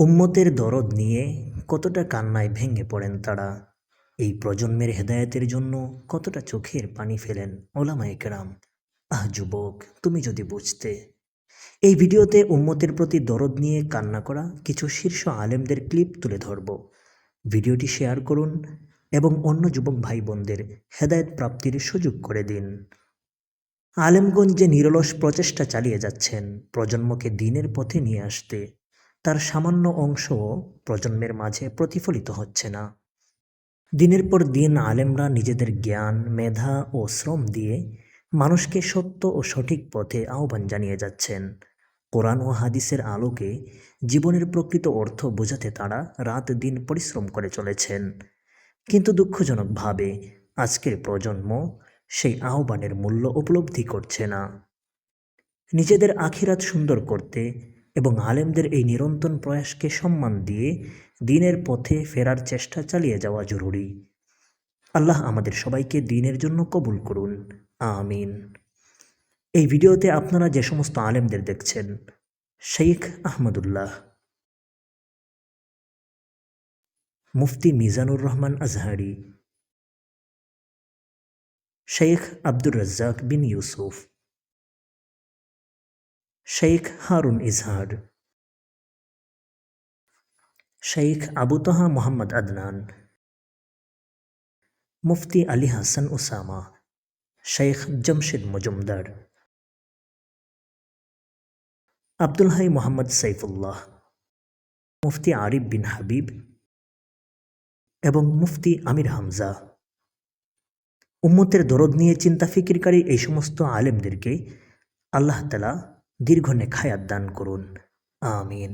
উম্মতের দরদ নিয়ে কতটা কান্নায় ভেঙে পড়েন তারা। এই প্রজন্মের হেদায়েতের জন্য কতটা চোখের পানি ফেলেন ওলামায়ে কেরাম। আহ, যুবক, তুমি যদি বুঝতে। এই ভিডিওতে উম্মতের প্রতি দরদ নিয়ে কান্না করা কিছু শীর্ষ আলেমদের ক্লিপ তুলে ধরব। ভিডিওটি শেয়ার করুন এবং অন্য যুবক ভাই বোনদের হেদায়ত প্রাপ্তির সুযোগ করে দিন। আলেমগঞ্জে নিরলস প্রচেষ্টা চালিয়ে যাচ্ছেন প্রজন্মকে দিনের পথে নিয়ে আসতে। তার সামান্য অংশও প্রজন্মের মাঝে প্রতিফলিত হচ্ছে না। দিনের পর দিন আলেমরা নিজেদের জ্ঞান, মেধা ও শ্রম দিয়ে মানুষকে সত্য ও সঠিক পথে আহ্বান জানিয়ে যাচ্ছেন। কোরআন ও হাদিসের আলোকে জীবনের প্রকৃত অর্থ বোঝাতে তারা রাত দিন পরিশ্রম করে চলেছেন। কিন্তু দুঃখজনকভাবে আজকের প্রজন্ম সেই আহ্বানের মূল্য উপলব্ধি করছে না। নিজেদের আখিরাত সুন্দর করতে এবং আলেমদের এই নিরন্তর প্রয়াসকে সম্মান দিয়ে দিনের পথে ফেরার চেষ্টা চালিয়ে যাওয়া জরুরি। আল্লাহ আমাদের সবাইকে দিনের জন্য কবুল করুন। আমিন। এই ভিডিওতে আপনারা যে সমস্ত আলেমদের দেখছেন শেখ আহমদুল্লাহ, মুফতি মিজানুর রহমান আজহারি শেখ আব্দুর রাজ্জাক বিন ইউসুফ শেখ হারুন ইজহার। শেখ আবু তহা মোহাম্মদ আদনান। মুফতি আলী হাসান ওসামা শেখ জমশেদ মজুমদার। আব্দুল হাই মোহাম্মদ সাইফুল্লাহ। মুফতি আরিফ বিন হাবিব। এবং মুফতি আমির হামজা। উম্মতের দরদ নিয়ে চিন্তা ফিকিরকারী এই সমস্ত আলেমদেরকে আল্লাহ তালা দীর্ঘ নেখায়াত দান করুন। আমিন।